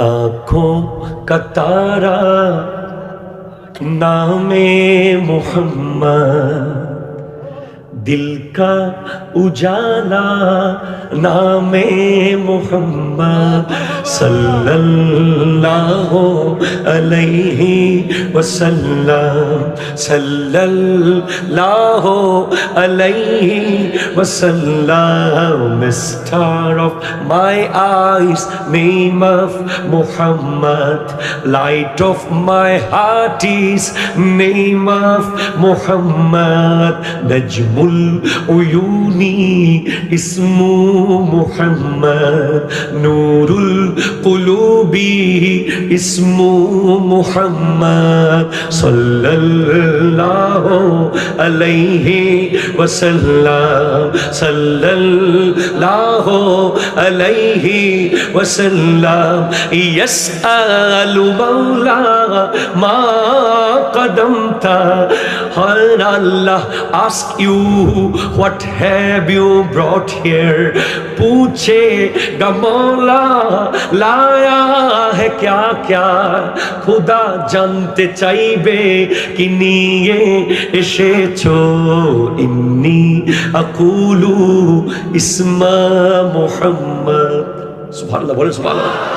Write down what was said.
आंखों का तारा नामे मोहम्मद दिल का उजाला नामे मोहम्मद सल्लल्लाहु अलैहि वसल्लम सल्लल्लाहु अलैहि वसल्लम star of my eyes name of Muhammad light of my heart is name of Muhammad najmul uyuni القلوب اسمه محمد صلى الله عليه وسلم صلى wasallam sallallahu alayhi wasallam yas'alu mawla ma qadamta Har Allah ask you what have you brought here पूछे गमौला लाया है क्या क्या খুদা জানতে চাইবে কি নিয়ে এসেছো ইন্নি আকুলু ইসমা মোহাম্মদ। সুবহানাল্লাহ বলে সুবহানাল্লাহ।